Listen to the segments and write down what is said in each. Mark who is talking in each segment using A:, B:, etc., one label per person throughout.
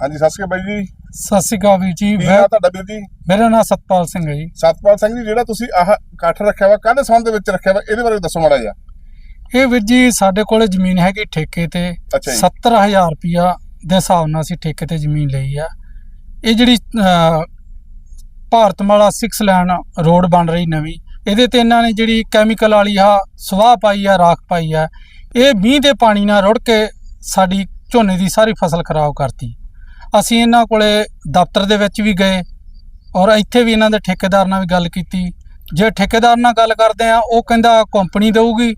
A: ਹਾਂਜੀ ਸਤਿ ਸ਼੍ਰੀ ਅਕਾਲ ਬਾਈ ਜੀ।
B: ਸਤਿ ਸ਼੍ਰੀ ਅਕਾਲ ਵੀਰ ਜੀ।
A: ਕੀ
B: ਮੈਂ-
A: ਨਾਮ ਤੁਹਾਡਾ ਵੀਰ ਜੀ?
B: ਮੇਰਾ ਨਾਮ ਸਤਪਾਲ ਸਿੰਘ ਹੈ ਜੀ।
A: ਸਤਪਾਲ ਸਿੰਘ ਜੀ ਜਿਹੜਾ ਤੁਸੀਂ ਆਹ ਇਕੱਠ ਰੱਖਿਆ ਵਾ ਕਾਹਦੇ ਸੰਬੰਧ ਦੇ ਵਿੱਚ ਰੱਖਿਆ ਵਾ? ਇਹਦੇ ਬਾਰੇ ਦੱਸੋ ਮਾੜਾ ਜਿਹਾ।
B: ਇਹ ਵੀਰ ਜੀ ਸਾਡੇ ਕੋਲੇ ਜ਼ਮੀਨ ਹੈਗੀ ਠੇਕੇ ਤੇ।
A: ਅੱਛਾ ਜੀ।
B: 70000 ਰੁਪਿਆ ਦੇ ਹਿਸਾਬ ਨਾਲ ਅਸੀਂ ਠੇਕੇ ਤੇ ਜ਼ਮੀਨ ਲਈ ਆ। ਇਹ ਜਿਹੜੀ ਅਹ, ਭਾਰਤਮਾਲਾ 6 ਲਾਈਨ ਰੋਡ ਬਣ ਰਹੀ ਨਵੀਂ। ਇਹਦੇ ਤੇ ਇਹਨਾਂ ਨੇ ਜਿਹੜੀ ਕੈਮੀਕਲ ਵਾਲੀ ਆ ਸਵਾਹ ਪਾਈ ਆ ਰਾਖ ਪਾਈ ਆ। ਇਹ ਮੀਂਹ ਦੇ ਪਾਣੀ ਨਾਲ ਰੁੜ ਕੇ ਸਾਡੀ ਝੋਨੇ ਦੀ ਸਾਰੀ ਫਸਲ ਖਰਾਬ ਕਰਤੀ। ਅਸੀਂ ਇਹਨਾਂ ਕੋਲੇ ਦਫ਼ਤਰ ਦੇ ਵਿੱਚ ਵੀ ਗਏ ਔਰ ਇੱਥੇ ਵੀ ਇਹਨਾਂ ਦੇ ਠੇਕੇਦਾਰ ਨਾਲ ਵੀ ਗੱਲ ਕੀਤੀ। ਜੇ ਠੇਕੇਦਾਰ ਨਾਲ ਗੱਲ ਕਰਦੇ ਆ ਉਹ ਕਹਿੰਦਾ ਕੰਪਨੀ ਦੇਊਗੀ।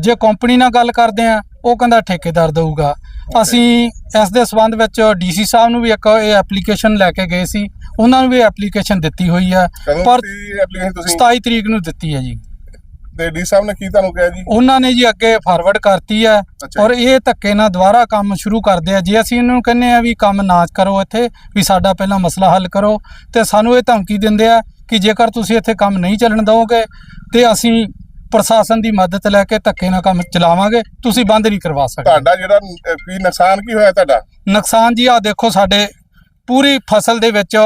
B: ਜੇ ਕੰਪਨੀ ਨਾਲ ਗੱਲ ਕਰਦੇ ਆ ਉਹ ਕਹਿੰਦਾ ਠੇਕੇਦਾਰ ਦੇਊਗਾ। ਅਸੀਂ ਇਸ ਦੇ ਸਬੰਧ ਵਿੱਚ ਡੀਸੀ ਸਾਹਿਬ ਨੂੰ ਵੀ ਇੱਕ ਇਹ ਐਪਲੀਕੇਸ਼ਨ ਲੈ ਕੇ ਗਏ ਸੀ। ਉਹਨਾਂ ਨੂੰ ਵੀ ਐਪਲੀਕੇਸ਼ਨ ਦਿੱਤੀ ਹੋਈ
A: ਕਦੋਂ
B: ਪਰ
A: ਦਿੱਤੀ ਐਪਲੀਕੇਸ਼ਨ ਤੁਸੀਂ?
B: 27 ਤਰੀਕ ਨੂੰ ਦਿੱਤੀ ਹੈ ਜੀ।
A: ਤੇ ਡੀ ਸਾਹਿਬ ਨੇ ਕੀ ਤੁਹਾਨੂੰ ਕਿਹਾ ਜੀ?
B: ਉਹਨਾਂ ਨੇ ਜੀ ਅੱਗੇ ਫਾਰਵਰਡ ਕਰਤੀ ਹੈ ਔਰ ਇਹ ਧੱਕੇ ਨਾਲ ਦੁਬਾਰਾ ਕੰਮ ਸ਼ੁਰੂ ਕਰਦੇ ਆ। ਜੇ ਅਸੀਂ ਇਹਨਾਂ ਨੂੰ ਕਹਿੰਨੇ ਆ ਵੀ ਕੰਮ ਨਾ ਕਰੋ ਇੱਥੇ ਵੀ ਸਾਡਾ ਪਹਿਲਾਂ ਮਸਲਾ ਹੱਲ ਕਰੋ ਤੇ ਸਾਨੂੰ ਇਹ ਧਮਕੀ ਦਿੰਦੇ ਆ ਕਿ ਜੇਕਰ ਤੁਸੀਂ ਇੱਥੇ ਕੰਮ ਨਹੀਂ ਚੱਲਣ ਦਿਓਗੇ ਤੇ ਅਸੀਂ ਪ੍ਰਸ਼ਾਸਨ ਦੀ ਮਦਦ ਲੈ ਕੇ ਧੱਕੇ ਨਾਲ ਕੰਮ ਚਲਾਵਾਂਗੇ। ਤੁਸੀਂ ਬੰਦ ਨਹੀਂ ਕਰਵਾ ਸਕਦੇ।
A: ਤੁਹਾਡਾ ਜਿਹੜਾ ਕੀ ਨੁਕਸਾਨ ਕੀ ਹੋਇਆ ਤੁਹਾਡਾ?
B: ਨੁਕਸਾਨ ਜੀ ਆ ਦੇਖੋ ਸਾਡੇ ਪੂਰੀ ਫਸਲ ਦੇ ਵਿੱਚ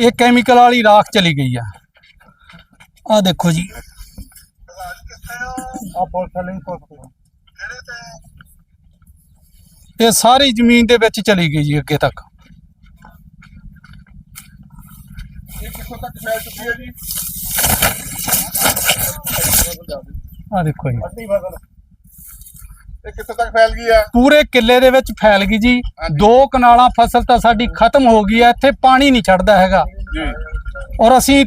B: ਇਹ ਕੈਮੀਕਲ ਵਾਲੀ ਰਾਖ ਚਲੀ ਗਈ ਆ। ਆ ਦੇਖੋ ਜੀ। ਆ ਪੁਲਿਸ ਵਾਲੇ ਇਹ ਸਾਰੀ ਜ਼ਮੀਨ ਦੇ ਵਿੱਚ ਚਲੀ ਗਈ ਜੀ ਅੱਗੇ ਤੱਕ।
A: ਇਹ ਕਿੱਥੋਂ ਤੱਕ ਫੈਲ ਚੁੱਕੀ ਹੈ ਜੀ?
B: ਆ ਦੇਖੋ ਜੀ।
A: ਅੱਧੀ ਫਸਲ। ਇਹ ਕਿੱਥੋਂ ਤੱਕ ਫੈਲ ਗਈ ਆ?
B: ਪੂਰੇ ਕਿੱਲੇ ਦੇ ਵਿੱਚ ਫੈਲ ਗਈ ਜੀ। ਦੋ ਕਨਾਲਾਂ ਫਸਲ ਤਾਂ ਸਾਡੀ ਖਤਮ ਹੋ ਗਈ ਹੈ ਇੱਥੇ ਪਾਣੀ ਨਹੀਂ ਛੱਡਦਾ ਹੈਗਾ।
A: ਜੀ।
B: ਔਰ ਅਸੀਂ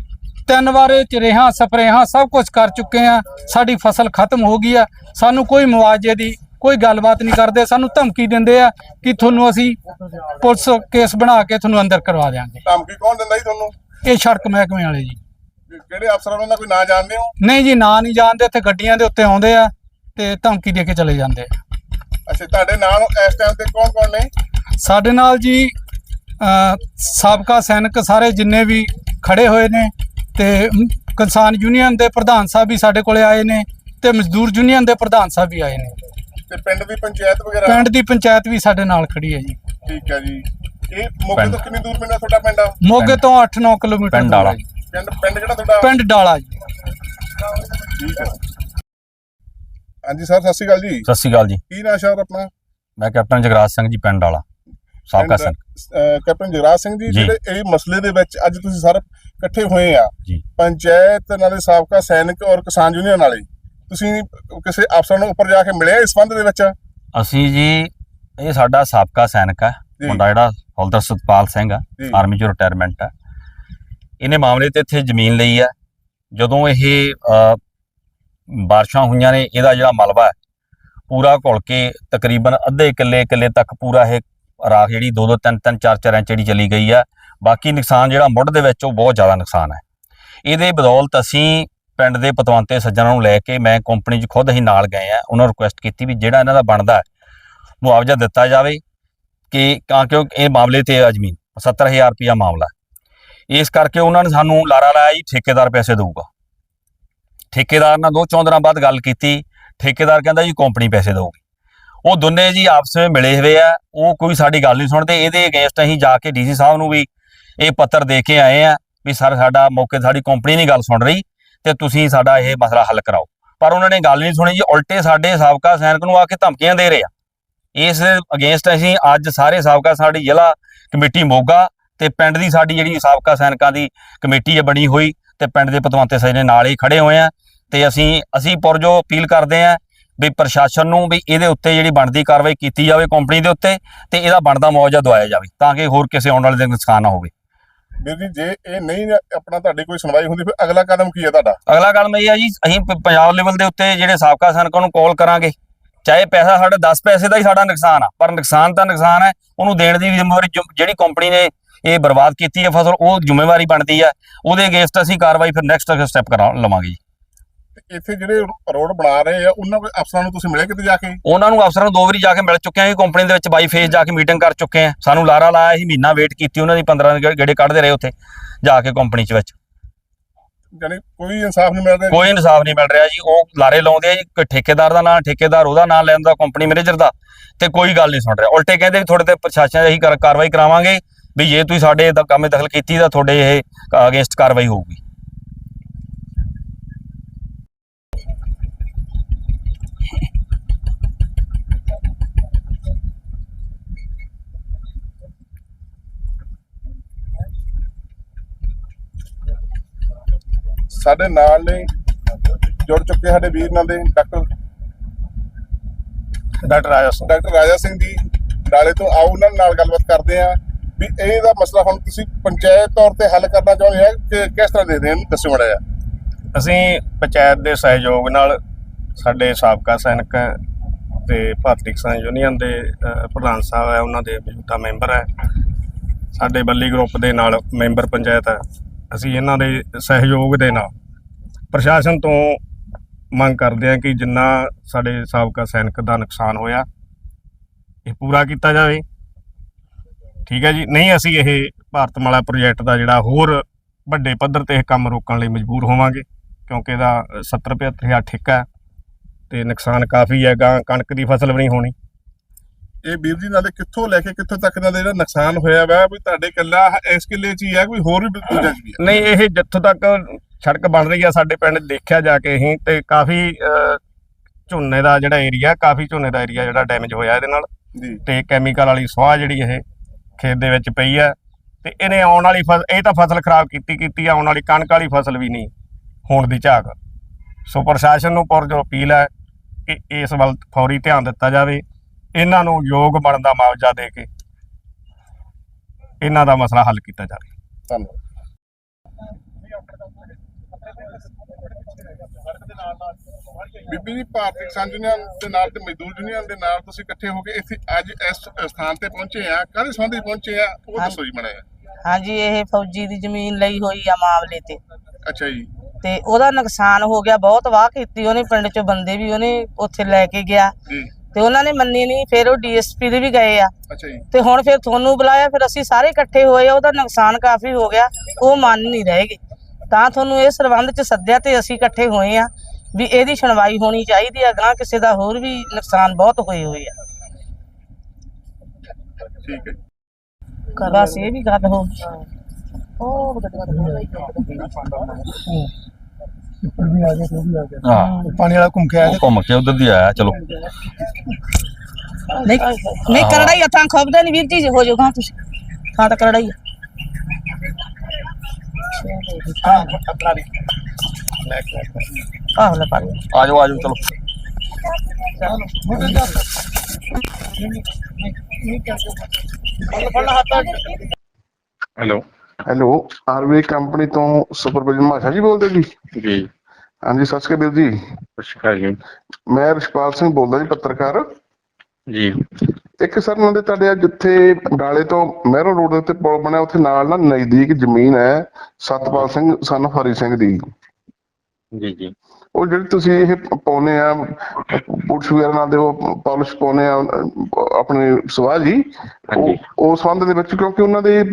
B: ਤਿੰਨ ਵਾਰੇ ਚਰੇਹਾਂ ਸਪਰੇਹਾਂ ਸਭ ਕੁਝ ਕਰ ਚੁੱਕੇ ਆ ਸਾਡੀ ਫਸਲ ਖਤਮ ਹੋ ਗਈ ਆ। ਸਾਨੂੰ ਕੋਈ ਮੁਆਵਜ਼ੇ ਦੀ ਕੋਈ ਗੱਲਬਾਤ ਨਹੀਂ ਕਰਦੇ। ਸਾਨੂੰ ਧਮਕੀ ਦਿੰਦੇ ਆ ਕਿ ਤੁਹਾਨੂੰ ਅਸੀਂ ਪੁਲਿਸ ਕੇਸ ਬਣਾ ਕੇ ਤੁਹਾਨੂੰ ਅੰਦਰ ਕਰਵਾ ਦੇਵਾਂਗੇ
A: ਧਮਕੀ ਕੌਣ ਦਿੰਦਾ ਜੀ ਤੁਹਾਨੂੰ?
B: ਇਹ ਸੜਕ ਮਹਿਕਮੇ ਵਾਲੇ ਜੀ।
A: ਕਿਹੜੇ ਅਫਸਰਾਂ ਨੂੰ ਦਾ ਕੋਈ ਨਾਂ ਜਾਣਦੇ ਹੋ?
B: ਨਹੀਂ ਜੀ ਨਾਂ ਨਹੀਂ ਜਾਣਦੇ। ਇੱਥੇ ਗੱਡੀਆਂ ਦੇ ਉੱਤੇ ਆਉਂਦੇ ਆ ਤੇ ਧਮਕੀ ਦੇ ਕੇ ਚਲੇ ਜਾਂਦੇ ਆ।
A: ਅੱਛਾ ਤੁਹਾਡੇ ਨਾਲ ਇਸ ਟਾਈਮ ਤੇ ਕੌਣ ਕੌਣ ਨੇ?
B: ਸਾਡੇ ਨਾਲ ਜੀ ਸਾਬਕਾ ਸੈਨਿਕ ਸਾਰੇ ਜਿੰਨੇ ਵੀ ਖੜੇ ਹੋਏ ਨੇ ਤੇ ਕਿਸਾਨ ਯੂਨੀਅਨ ਦੇ ਪ੍ਰਧਾਨ ਸਾਹਿਬ ਵੀ ਸਾਡੇ ਕੋਲੇ ਆਏ ਨੇ ਤੇ ਮਜ਼ਦੂਰ ਯੂਨੀਅਨ ਦੇ ਪ੍ਰਧਾਨ ਸਾਹਿਬ ਵੀ ਆਏ ਨੇ।
A: ਤੇ ਪਿੰਡ ਦੀ ਪੰਚਾਇਤ ਵਗੈਰਾ?
B: ਪਿੰਡ ਦੀ ਪੰਚਾਇਤ ਵੀ ਸਾਡੇ ਨਾਲ ਖੜੀ ਹੈ ਜੀ।
A: ਠੀਕ ਹੈ ਜੀ। ਇਹ ਮੋਗੇ। ਤੋਂ ਕਿੰਨੀ ਦੂਰ ਪੈਂਦਾ ਤੁਹਾਡਾ ਪਿੰਡ?
B: ਮੋਗੇ ਤੋਂ 8-9 ਕਿਲੋਮੀਟਰ
C: ਪਿੰਡ
B: ਹੈ
C: ਡਾਲਾ।
A: ਪਿੰਡ ਪਿੰਡ ਕਿਹੜਾ ਤੁਹਾਡਾ?
B: ਪਿੰਡ ਡਾਲਾ ਜੀ।
A: ਠੀਕ ਹੈ। ਹਾਂਜੀ ਸਰ ਸਤਿ ਸ਼੍ਰੀ ਅਕਾਲ ਜੀ।
C: ਸਤਿ ਸ਼੍ਰੀ ਅਕਾਲ ਜੀ।
A: ਕੀ ਨਾਂ ਸ਼ਹਿਰ ਆਪਣਾ?
C: ਮੈਂ ਕੈਪਟਨ ਜਗਰਾਜ ਸਿੰਘ ਜੀ ਪਿੰਡ ਵਾਲਾ। ਸਾਬਕਾ ਸਿੰਘ
A: ਅਹ ਕੈਪਟਨ ਜਗਰਾਜ ਸਿੰਘ ਜੀ
C: ਜੀ।
A: ਜਿਹੜੇ ਇਹ ਮਸਲੇ ਦੇ ਵਿੱਚ ਅੱਜ ਤੁਸੀਂ ਸਾਰੇ ਇਕੱਠੇ ਹੋਏ ਆ।
C: ਜੀ।
A: ਪੰਚਾਇਤ ਨਾਲੇ ਸਾਬਕਾ ਸੈਨਿਕ ਔਰ ਕਿਸਾਨ ਯੂਨੀਅਨ ਵਾਲੇ ਤੁਸੀਂ ਕਿਸੇ ਅਫਸਰ ਨੂੰ ਉੱਪਰ ਜਾ ਕੇ ਮਿਲੇ ਇਸ ਸੰਬੰਧ ਦੇ ਵਿੱਚ?
C: ਅਸੀਂ ਜੀ ਇਹ ਸਾਡਾ ਸਾਬਕਾ ਸੈਨਿਕ
A: ਜੀ।
C: ਮੁੰਡਾ ਜਿਹੜਾ ਹੌਲਦਾਰ ਸਤਪਾਲ ਸਿੰਘ ਆ।
A: ਜੀ।
C: ਆਰਮੀ ਚੋਂ ਰਿਟਾਇਰਮੈਂਟ ਹੈ ਇਹਨੇ ਮਾਮਲੇ ਤੇ ਇੱਥੇ ਜ਼ਮੀਨ ਲਈ ਹੈ ਜਦੋਂ ਇਹ ਅ, ਬਾਰਿਸ਼ਾਂ ਹੋਈਆਂ ਨੇ ਇਹਦਾ ਜਿਹੜਾ ਮਲਬਾ ਹੈ ਪੂਰਾ ਘੁਲ ਕੇ ਤਕਰੀਬਨ ਅੱਧੇ ਕਿੱਲੇ ਕਿੱਲੇ ਤੱਕ ਪੂਰਾ ਇਹ ਰਾਖ ਜਿਹੜੀ 2 2 3 3 4 4 ਇੰਚ ਜਿਹੜੀ ਚਲੀ ਗਈ ਆ। ਬਾਕੀ ਨੁਕਸਾਨ ਜਿਹੜਾ ਮੁੱਢ ਦੇ ਵਿੱਚ ਉਹ ਬਹੁਤ ਜ਼ਿਆਦਾ ਨੁਕਸਾਨ ਹੈ। ਇਹਦੇ ਬਦੌਲਤ ਅਸੀਂ ਪਿੰਡ ਦੇ ਪਤਵੰਤੇ ਸੱਜਣਾਂ ਨੂੰ ਲੈ ਕੇ ਮੈਂ ਕੰਪਨੀ 'ਚ ਖੁਦ ਅਸੀਂ ਨਾਲ ਗਏ ਆ। ਉਹਨਾਂ ਨੂੰ ਰਿਕੁਐਸਟ ਕੀਤੀ ਵੀ ਜਿਹੜਾ ਇਹਨਾਂ ਦਾ ਬਣਦਾ ਮੁਆਵਜ਼ਾ ਦਿੱਤਾ ਜਾਵੇ ਕਿ ਤਾਂ ਕਿ ਇਹ ਮਾਮਲੇ ਤੇ ਆ ਜ਼ਮੀਨ 70000 ਰੁਪਇਆ ਮਾਮਲਾ। ਇਸ ਕਰਕੇ ਉਹਨਾਂ ਨੇ ਸਾਨੂੰ ਲਾਰਾ ਲਾਇਆ ਜੀ, ਠੇਕੇਦਾਰ ਪੈਸੇ ਦੇਊਗਾ। ਠੇਕੇਦਾਰ ਨਾਲ ਦੋ ਚੌਂ ਦਿਨਾਂ ਬਾਅਦ ਗੱਲ ਕੀਤੀ। ਠੇਕੇਦਾਰ ਕਹਿੰਦਾ ਜੀ ਕੰਪਨੀ ਪੈਸੇ ਦੇਊਗੀ। ਉਹ ਦੋਨੇ ਜੀ ਆਪਸ ਵਿੱਚ ਮਿਲੇ ਹੋਏ ਆ, ਉਹ ਕੋਈ ਸਾਡੀ ਗੱਲ ਨਹੀਂ ਸੁਣਦੇ, ਇਹਦੇ ਅਗੇਂਸਟ ਅਸੀਂ ਜਾ ਕੇ ਡੀਸੀ ਸਾਹਿਬ ਨੂੰ ਵੀ ਇਹ ਪੱਤਰ ਦੇ ਕੇ ਆਏ ਆ ਵੀ ਸਰ ਸਾਡਾ ਮੌਕੇ ਸਾਡੀ ਕੰਪਨੀ ਨਹੀਂ ਗੱਲ ਸੁਣ ਰਹੀ ਤੇ ਤੁਸੀਂ ਸਾਡਾ ਇਹ ਮਸਲਾ ਹੱਲ ਕਰਾਓ। ਪਰ ਉਹਨਾਂ ਨੇ ਗੱਲ ਨਹੀਂ ਸੁਣੀ ਜੀ, ਉਲਟੇ ਸਾਡੇ ਸਾਬਕਾ ਸੈਨਿਕ ਨੂੰ ਆ ਕੇ ਧਮਕੀਆਂ ਦੇ ਰਹੇ ਆ। ਇਸ ਅਗੇਂਸਟ ਅਸੀਂ ਅੱਜ ਸਾਰੇ ਸਾਬਕਾ, ਸਾਡੀ ਜ਼ਿਲ੍ਹਾ ਕਮੇਟੀ ਮੋਗਾ ਤੇ ਪਿੰਡ ਦੀ ਸਾਡੀ ਜਿਹੜੀ ਸਾਬਕਾ ਸੈਨਿਕਾਂ ਦੀ ਕਮੇਟੀ ਹੈ ਬਣੀ ਹੋਈ ਤੇ ਪਿੰਡ ਦੇ ਪਤਵੰਤੇ ਸੱਜਣੇ ਨਾਲ ਹੀ ਖੜੇ ਹੋਏ ਆ ਤੇ ਅਸੀਂ ਅਸੀਂ ਪੁਰਜੋ ਅਪੀਲ ਕਰਦੇ ਆ ਵੀ ਪ੍ਰਸ਼ਾਸਨ ਨੂੰ ਵੀ ਇਹਦੇ ਉੱਤੇ ਜਿਹੜੀ ਬਣਦੀ ਕਾਰਵਾਈ ਕੀਤੀ ਜਾਵੇ ਕੰਪਨੀ ਦੇ ਉੱਤੇ ਤੇ ਇਹਦਾ ਬਣਦਾ ਮੁਆਵਜ਼ਾ ਦਵਾਇਆ ਜਾਵੇ ਤਾਂ ਕਿ ਹੋਰ ਕਿਸੇ ਆਉਣ ਵਾਲੇ ਦਿਨ ਨੁਕਸਾਨ ਨਾ ਹੋਵੇ।
A: ਵੀਰ ਜੀ ਜੇ ਇਹ ਨਹੀਂ ਆਪਣਾ ਤੁਹਾਡੀ ਕੋਈ ਸੁਣਵਾਈ ਹੁੰਦੀ ਫਿਰ ਅਗਲਾ ਕਦਮ ਕੀ ਹੈ ਤੁਹਾਡਾ?
C: ਅਗਲਾ ਕਦਮ ਇਹ ਆ ਜੀ ਅਸੀਂ ਪੰਜਾਬ ਲੈਵਲ ਦੇ ਉੱਤੇ ਜਿਹੜੇ ਸਾਬਕਾ ਸੈਨਿਕਾਂ ਨੂੰ ਕਾਲ ਕਰਾਂਗੇ। ਚਾਹੇ ਪੈਸਾ ਸਾਡਾ 10 ਪੈਸੇ ਦਾ ਹੀ ਸਾਡਾ ਨੁਕਸਾਨ ਆ ਪਰ ਨੁਕਸਾਨ ਤਾਂ ਨੁਕਸਾਨ ਹੈ ਉਹਨੂੰ ਦੇਣ ਦੀ ਜ਼ਿੰਮੇਵਾਰੀ ਜਿਹੜੀ ਕੰਪਨੀ ਨੇ ਇਹ ਬਰਬਾਦ ਕੀਤੀ ਹੈ ਫਸਲ ਉਹ ਜ਼ਿੰਮੇਵਾਰੀ ਬਣਦੀ ਹੈ। ਉਹਦੇ ਅਗੇਂਸਟ ਅਸੀਂ ਕਾਰਵਾਈ ਫਿਰ ਨੈਕਸਟ ਸਟੈਪ ਕਰਾ ਲਵਾਂਗੇ ਜੀ।
A: ਇੱਥੇ ਜਿਹੜੇ ਰੋਡ ਬਣਾ ਰਹੇ ਆ ਉਹਨਾਂ ਕੋਈ ਅਫਸਰਾਂ ਨੂੰ ਤੁਸੀਂ ਮਿਲੇ ਕਿਤੇ ਜਾ ਕੇ?
C: ਉਹਨਾਂ ਨੂੰ ਅਫਸਰਾਂ ਨੂੰ ਦੋ ਵਾਰੀ ਜਾ ਕੇ ਮਿਲ ਚੁੱਕੇ ਜੀ ਕੰਪਨੀ ਦੇ ਵਿੱਚ ਬਾਈ ਫੇਸ ਜਾ ਕੇ ਮੀਟਿੰਗ ਕਰ ਚੁੱਕੇ ਹਾਂ ਸਾਨੂੰ ਲਾਰਾ ਲਾਇਆ ਸੀ ਮਹੀਨਾ ਵੇਟ ਕੀਤੀ ਉਹਨਾਂ ਦੀ 15 ਗੇ- ਗੇੜੇ ਕੱਢਦੇ ਰਹੇ ਉੱਥੇ ਜਾ ਕੇ ਕੰਪਨੀ 'ਚ ਵਿੱਚ।
A: ਯਾਨੀ ਕੋਈ ਇਨਸਾਫ ਨਹੀਂ ਮਿਲ ਰਿਹਾ
C: ਕੋਈ ਇਨਸਾਫ ਨਹੀਂ ਮਿਲ ਰਿਹਾ ਜੀ ਉਹ ਲਾਰੇ ਲਾਉਂਦੇ ਆ ਜੀ ਕਿ ਠੇਕੇਦਾਰ ਦਾ ਨਾਂ ਠੇਕੇਦਾਰ ਉਹਦਾ ਨਾਂ ਲੈਂਦਾ ਕੰਪਨੀ ਮੈਨੇਜਰ ਦਾ ਤੇ ਕੋਈ ਗੱਲ ਨਹੀਂ ਸੁਣ ਰਿਹਾ। ਉਲਟੇ ਕਹਿੰਦੇ ਵੀ ਤੁਹਾਡੇ ਤੇ ਪ੍ਰਸ਼ਾਸਨ ਅਸੀਂ ਕਰ- ਕਾਰਵਾਈ ਕਰਾਵਾਂਗੇ ਵੀ ਜੇ ਤੁਸੀਂ ਸਾਡੇ ਦਾ ਕੰਮ ਦਖਲ ਕੀਤੀ ਤਾਂ ਤੁਹਾਡੇ ਇਹ ਅਗੇਂਸਟ ਕਾਰਵਾਈ ਹੋਊਗੀ।
A: ਸਾਡੇ ਨਾਲ ਨੇ ਜੁੜ ਚੁੱਕੇ ਸਾਡੇ ਵੀਰ ਨਾਲ ਦੇ ਡਾਕਟਰ
D: ਡਾਕਟਰ ਰਾਜਾ ਸਿੰਘ।
A: ਡਾਕਟਰ ਰਾਜਾ ਸਿੰਘ ਜੀ ਡਾਲੇ ਤੋਂ ਆਓ ਉਹਨਾਂ ਨਾਲ ਗੱਲਬਾਤ ਕਰਦੇ ਆ ਵੀ ਇਹਦਾ ਮਸਲਾ ਹੁਣ ਤੁਸੀਂ ਪੰਚਾਇਤ ਤੌਰ ਤੇ ਹੱਲ ਕਰਨਾ ਚਾਹੁੰਦੇ ਆ ਕਿ ਕਿਸ ਤਰ੍ਹਾਂ ਦੇ ਦੇਣ ਦੱਸੋ ਮੜਾ
D: ਅਸੀਂ ਪੰਚਾਇਤ ਦੇ ਸਹਿਯੋਗ ਨਾਲ ਸਾਡੇ ਸਾਬਕਾ ਸੈਨਿਕ ਤੇ ਭਾਰਤੀ ਕਿਸਾਨ ਯੂਨੀਅਨ ਦੇ ਪ੍ਰਧਾਨ ਸਾਹਿਬ ਹੈ ਉਹਨਾਂ ਦੇ ਮੌਜੂਦਾ ਮੈਂਬਰ ਹੈ। ਸਾਡੇ ਬੱਲੀ ਗਰੁੱਪ ਦੇ ਨਾਲ ਮੈਂਬਰ ਪੰਚਾਇਤ ਹੈ। ਅਸੀਂ ਇਹਨਾਂ ਦੇ ਸਹਿਯੋਗ ਦੇ ਨਾਲ ਪ੍ਰਸ਼ਾਸਨ ਤੋਂ ਮੰਗ ਕਰਦੇ ਹਾਂ ਕਿ ਜਿੰਨਾ ਸਾਡੇ ਸਾਬਕਾ ਸੈਨਿਕ ਦਾ ਨੁਕਸਾਨ ਹੋਇਆ, ਇਹ ਪੂਰਾ ਕੀਤਾ ਜਾਵੇ। ਠੀਕ ਹੈ ਜੀ? ਨਹੀਂ, ਅਸੀਂ ਇਹ ਭਾਰਤਮਾਲਾ ਪ੍ਰੋਜੈਕਟ ਦਾ ਜਿਹੜਾ ਹੋਰ ਵੱਡੇ ਪੱਧਰ ਤੇ ਇਹ ਕੰਮ ਰੋਕਣ ਲਈ ਮਜਬੂਰ ਹੋਵਾਂਗੇ, ਕਿਉਂਕਿ ਇਹਦਾ 70 75 ਹਜ਼ਾਰ ਠੇਕਾ ਹੈ ਤੇ ਨੁਕਸਾਨ ਕਾਫੀ ਹੈ, ਗਾਂ ਕਣਕ ਦੀ ਫਸਲ ਵੀ ਨਹੀਂ ਹੋਣੀ।
A: ਇਹ ਵੀਰ ਜੀ ਨਾਲੇ ਕਿੱਥੋਂ ਲੈ ਕੇ ਕਿੱਥੋਂ ਤੱਕ ਦਾ ਜਿਹੜਾ ਨੁਕਸਾਨ ਹੋਇਆ ਵਾ ਵੀ ਤੁਹਾਡੇ ਕੱਲਾ ਇਸ ਕਿੱਲੇ 'ਚ ਹੀ ਹੈ ਕੋਈ ਹੋਰ ਵੀ ਵੀ ਹੈ
D: ਨਹੀਂ ਇਹ ਜਿੱਥੋਂ ਤੱਕ ਸੜਕ ਬਣ ਰਹੀ ਆ ਸਾਡੇ ਪਿੰਡ ਦੇਖਿਆ ਜਾ ਕੇ ਅਸੀਂ ਤੇ ਕਾਫੀ ਝੋਨੇ ਦਾ ਜਿਹੜਾ ਏਰੀਆ ਕਾਫੀ ਝੋਨੇ ਦਾ ਏਰੀਆ ਜਿਹੜਾ ਡੈਮੇਜ ਹੋਇਆ ਇਹਦੇ ਨਾਲ। ਤੇ ਕੈਮੀਕਲ ਵਾਲੀ ਸਵਾਹ ਜਿਹੜੀ ਇਹ ਖੇਤ ਦੇ ਵਿੱਚ ਪਈ ਹੈ ਤੇ ਇਹਨੇ ਆਉਣ ਵਾਲੀ ਫਸਲ ਇਹ ਤਾਂ ਫਸਲ ਖਰਾਬ ਕੀਤੀ ਕੀਤੀ ਆ, ਆਉਣ ਵਾਲੀ ਕਣਕ ਵਾਲੀ ਫਸਲ ਵੀ ਨਹੀਂ ਹੋਣ ਦੀ ਝਾਕ। ਸੋ ਪ੍ਰਸ਼ਾਸਨ ਨੂੰ ਪੁਰ ਜੋ ਅਪੀਲ ਹੈ ਕਿ ਇਸ ਵੱਲ ਫੌਰੀ ਧਿਆਨ ਦਿੱਤਾ ਜਾਵੇ। ਇਹਨਾਂ ਨੂੰ ਯੋਗ ਬਣਨ ਦਾ ਮੁਆਵਜ਼ਾ ਦੇ ਕੇ ਇਹਨਾਂ ਦਾ ਮਸਲਾ ਹੱਲ ਕੀਤਾ ਜਾਵੇ।
A: ਧੰਨਵਾਦ। ਬੀਬੀ ਜੀ ਭਾਰਤੀ ਕਿਸਾਨ ਯੂਨੀਅਨ ਦੇ ਨਾਲ ਤੇ ਮਜ਼ਦੂਰ ਯੂਨੀਅਨ ਦੇ ਨਾਲ ਤੁਸੀਂ ਇਕੱਠੇ ਹੋ ਕੇ ਇੱਥੇ ਅੱਜ ਇਸ ਸਥਾਨ ਤੇ ਪਹੁੰਚੇ ਆ। ਕਾਹਦੇ ਸੰਬੰਧੀ ਪਹੁੰਚੇ ਆ? ਉਹ। ਦੱਸੋ ਜੀ ਮੜਾ
E: ਹਾਂਜੀ ਇਹ ਫੌਜੀ ਦੀ ਜ਼ਮੀਨ ਲਈ ਹੋਈ ਆ ਮਾਮਲੇ ਤੇ।
A: ਅੱਛਾ ਜੀ।
E: ਤੇ ਉਹਦਾ ਨੁਕਸਾਨ ਹੋ ਗਿਆ ਬਹੁਤ ਵਾਹ ਕੀਤੀ ਉਹਨੇ ਪਿੰਡ ਚੋਂ ਬੰਦੇ ਵੀ ਉਹਨੇ ਉੱਥੇ ਲੈ ਕੇ ਗਿਆ। ਤੇ ਉਹਨਾਂ ਨੇ ਮੰਨੀ ਨਹੀਂ ਫਿਰ ਉਹ ਡੀਐਸਪੀ ਦੇ ਵੀ ਗਏ ਆ।
A: ਅੱਛਾ ਜੀ।
E: ਤੇ ਹੁਣ ਫਿਰ ਤੁਹਾਨੂੰ ਬੁਲਾਇਆ ਫਿਰ ਅਸੀਂ ਸਾਰੇ ਇਕੱਠੇ ਹੋਏ ਆ ਉਹਦਾ ਨੁਕਸਾਨ ਕਾਫੀ ਹੋ ਗਿਆ ਉਹ ਮੰਨ ਨਹੀਂ ਰਹੇਗੇ ਤਾਂ ਤੁਹਾਨੂੰ ਇਹ ਸਰਬੰਧ ਚ ਸੱਦਿਆ ਤੇ ਅਸੀਂ ਇਕੱਠੇ ਹੋਏ ਆ ਵੀ ਇਹਦੀ ਸੁਣਵਾਈ ਹੋਣੀ ਚਾਹੀਦੀ ਆ ਗਾਂ ਕਿਸੇ ਦਾ ਹੋਰ ਵੀ ਨੁਕਸਾਨ ਬਹੁਤ ਹੋਏ ਹੋਏ ਆ।
A: ਠੀਕ ਹੈ
E: ਬਸ ਇਹ ਵੀ ਗੱਲ ਹੋ ਗਈ। ਉਹ
C: ਹਾਂ
B: ਪਾਣੀ ਵਾਲਾ ਘੁੰਮ ਕੇ ਆਇਆ
C: ਉਹ ਘੁੰਮ ਕੇ ਉਧਰ ਦੀ ਆਇਆ ਚਲੋ
E: ਨਹੀਂ ਨਹੀਂ ਕਰੜਾ ਹੀ ਹੱਥਾਂ ਖੋਬਦੇ ਨਹੀਂ ਵੀਰ ਜੀ ਹੋ ਜਾਊਗਾ ਤੁਸੀਂ ਹਾਂ ਤਾਂ ਕਰੜਾ ਹੀ ਆ। ਆਹ ਲੈ ਪਾ ਲਿਆ।
C: ਆ ਜਾਓ ਆ ਜਾਓ ਚਲੋ
D: ਹੈਲੋ
A: ਹੈਲੋ ਆਰਵੇ ਕੰਪਨੀ ਤੋਂ ਸੁਪਰਵਾਈਜ਼ਰ ਮਾਸ਼ਾ ਜੀ ਬੋਲਦੇ ਜੀ?
D: ਜੀ।
A: ਹਾਂਜੀ ਸਤਿ ਸ਼੍ਰੀ ਅਕਾਲ ਵੀਰ ਜੀ।
D: ਸਤਿ ਜੀ।
A: ਮੈਂ ਰਿਸ਼ਪਾਲ ਸਿੰਘ ਬੋਲਦਾ ਜੀ ਪੱਤਰਕਾਰ।
D: ਜੀ।
A: ਇੱਕ ਸਰ ਉਹਨਾਂ ਦੇ ਤੁਹਾਡੇ ਜਿੱਥੇ ਡਾਲੇ ਤੋਂ ਮਹਿਰੋ ਰੋਡ ਦੇ ਉੱਤੇ ਪੁਲ ਬਣਿਆ ਉੱਥੇ ਨਾਲ ਨਾ ਨਜ਼ਦੀਕ ਜ਼ਮੀਨ ਹੈ ਸਤਪਾਲ ਸਿੰਘ ਸਨ ਹਰੀ ਸਿੰਘ ਦੀ।
D: ਜੀ ਜੀ।
A: ਉਹ ਜਿਹੜੀ ਤੁਸੀਂ ਇਹ ਪਾਉਨੇ ਆ ਬੂਟਸ ਵਗੈਰਾ ਨਾਲ ਦੇ ਉਹ ਪਾਲਿਸ਼ ਪਾਉਨੇ ਆ ਆਪਣੇ ਸਵਾਹ ਜੀ। ਉਹ ਸੰਬੰਧ ਦੇ ਵਿੱਚ ਕਿਉਂਕਿ ਉਹਨਾਂ ਦੇ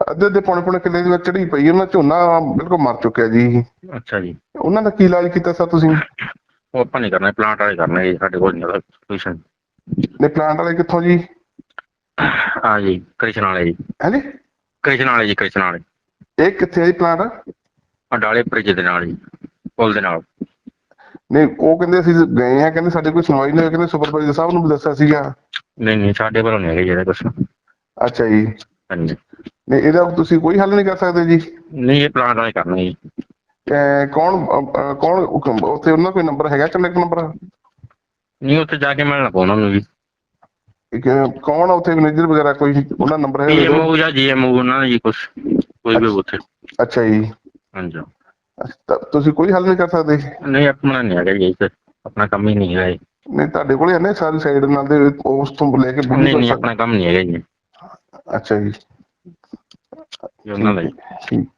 A: ਅੱਧੇ ਦੇ ਪੌਣੇ ਪੌਣੇ ਕਿੱਲੇ ਦੇ ਵਿੱਚ ਚੜੀ ਪਈ ਉਹਨਾਂ ਝੋਨਾ ਬਿਲਕੁਲ ਮਰ ਚੁੱਕਿਆ ਜੀ
D: ਅੱਛਾ ਜੀ।
A: ਉਹਨਾਂ ਦਾ ਕੀ ਇਲਾਜ ਕੀਤਾ ਸਰ ਤੁਸੀਂ?
D: ਉਹ ਆਪਾਂ ਨਹੀਂ ਕਰਨਾ ਪਲਾਂਟ ਵਾਲੇ ਕਰਨਾ ਜੀ ਸਾਡੇ ਕੋਲ ਨਹੀਂ ਸੋਲੂਸ਼ਨ
A: ਨੇ ਪਲਾਂਟ ਵਾਲੇ ਕਿੱਥੋਂ ਜੀ?
D: ਹਾਂ ਜੀ ਕ੍ਰਿਸ਼ਨ ਵਾਲੇ ਜੀ।
A: ਹਾਂਜੀ?
D: ਕ੍ਰਿਸ਼ਨ ਵਾਲੇ ਜੀ ਕ੍ਰਿਸ਼ਨ ਵਾਲੇ।
A: ਇਹ ਕਿੱਥੇ ਹੈ ਜੀ ਪਲਾਂਟ
D: ਅਡਾਲੇ ਬ੍ਰਿਜ ਦੇ ਨਾਲ ਜੀ ਪੁਲ ਦੇ ਨਾਲ।
A: ਨਹੀਂ ਉਹ ਕਹਿੰਦੇ ਅਸੀਂ ਗਏ ਆ ਕਹਿੰਦੇ ਸਾਡੇ ਕੋਈ ਸੁਣਵਾਈ ਨਹੀਂ ਹੋਈ ਕਹਿੰਦੇ ਸੁਪਰਵਾਈਜ਼ਰ ਸਾਹਿਬ ਨੂੰ ਵੀ ਦੱਸਿਆ ਸੀਗਾ।
D: ਨਹੀਂ ਨਹੀਂ ਸਾਡੇ ਵੱਲੋਂ ਨਹੀਂ ਹੈਗੇ ਜਿਹੜਾ ਕੁਛ।
A: ਅੱਛਾ ਜੀ।
D: ਹਾਂਜੀ।
A: ਨਹੀਂ ਇਹਦਾ ਤੁਸੀਂ ਕੋਈ ਹੱਲ ਨਹੀਂ ਕਰ ਸਕਦੇ ਜੀ।
D: ਨਹੀਂ ਇਹ ਪਲਾਂਟ ਵਾਲੇ ਕਰਨਾ ਜੀ।
A: ਅਹ ਕੌਣ ਅਹ, ਕੌਣ ਉੱਥੇ ਉਹਨਾਂ ਕੋਈ ਨੰਬਰ ਹੈਗਾ ਕੰਟੈਕਟ ਨੰਬਰ
D: ਨਹੀਂ ਉੱਥੇ ਜਾ ਕੇ ਮਿਲਣਾ ਪਊ ਉਹਨਾਂ ਨੂੰ ਜੀ।
A: ਕੌਣ ਆ ਉੱਥੇ ਮੈਨੇਜਰ ਵਗੈਰਾ ਕੋਈ? ਉਹਨਾਂ ਨੰਬਰ ਹੈ
D: ਪੀਐਮਓ ਜਾਂ ਜੀਐਮਓ ਉਹਨਾਂ ਨੇ ਜੀ ਕੁਛ ਕੋਈ ਵੀ ਉੱਥੇ।
A: ਅੱਛਾ ਜੀ।
D: ਹਾਂਜੀ।
A: ਤਾਂ ਤੁਸੀਂ ਕੋਈ ਹੱਲ ਨਹੀਂ ਕਰ ਸਕਦੇ?
D: ਨਹੀਂ ਆਪਣਾ ਨਹੀਂ ਹੈਗਾ ਜੀ ਇੱਥੇ ਆਪਣਾ ਕੰਮ ਹੀ ਨਹੀਂ ਹੈ ਇਹ।
A: ਨਹੀਂ ਤੁਹਾਡੇ ਕੋਲ ਹੈ ਨਾ ਸਾਰੀ ਸਾਈਡ ਨਾਲ ਦੇ ਉਸ ਤੋਂ ਲੈ ਕੇ
D: ਨਹੀਂ ਨਹੀਂ ਆਪਣਾ ਕੰਮ ਨਹੀਂ ਹੈਗਾ ਜੀ।
A: ਅੱਛਾ ਜੀ।
D: ਇਹ ਉਹਨਾਂ ਦਾ ਜੀ
A: ਠੀਕ